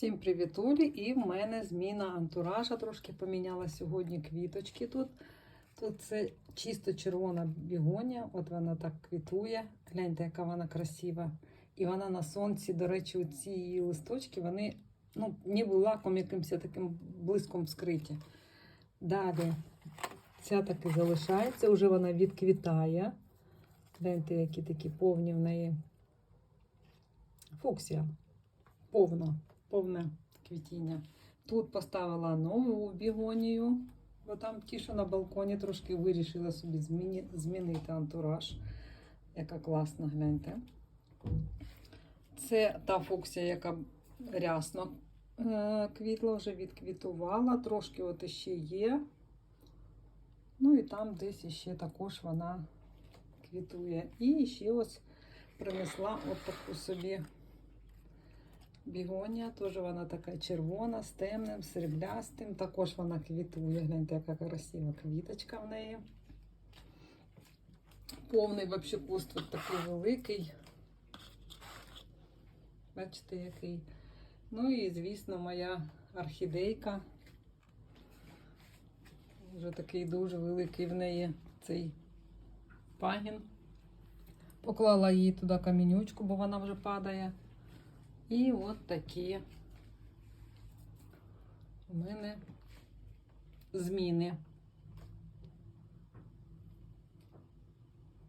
Всім привітулі! І в мене зміна антуража трошки поміняла сьогодні квіточки тут. Тут це чисто червона бігонія, от вона так квітує. Гляньте, яка вона красива. І вона на сонці, до речі, ці її листочки, вони ну, ніби лаком якимось таким блиском скриті. Далі ця таки залишається, вже вона відквітає. Гляньте, які такі повні в неї. Фуксія. Повно, повне квітіння. Тут поставила нову бігонію, бо там ті, що на балконі трошки вирішила собі зміні, змінити антураж. Яка класна, гляньте. Це та фуксія, яка рясно е, квітла, вже відквітувала, трошки от іще є. Ну і там десь іще також вона квітує. І ще ось принесла от таку собі бігонія. Теж вона така червона, з темним, сріблястим. Також вона квітує. Гляньте, яка красива квіточка в неї. Повний вообще куст от такий великий. Бачите, який. Ну і, звісно, моя орхідейка. Вже такий дуже великий в неї цей пагін. Поклала їй туди камінючку, бо вона вже падає. І от такі у мене зміни.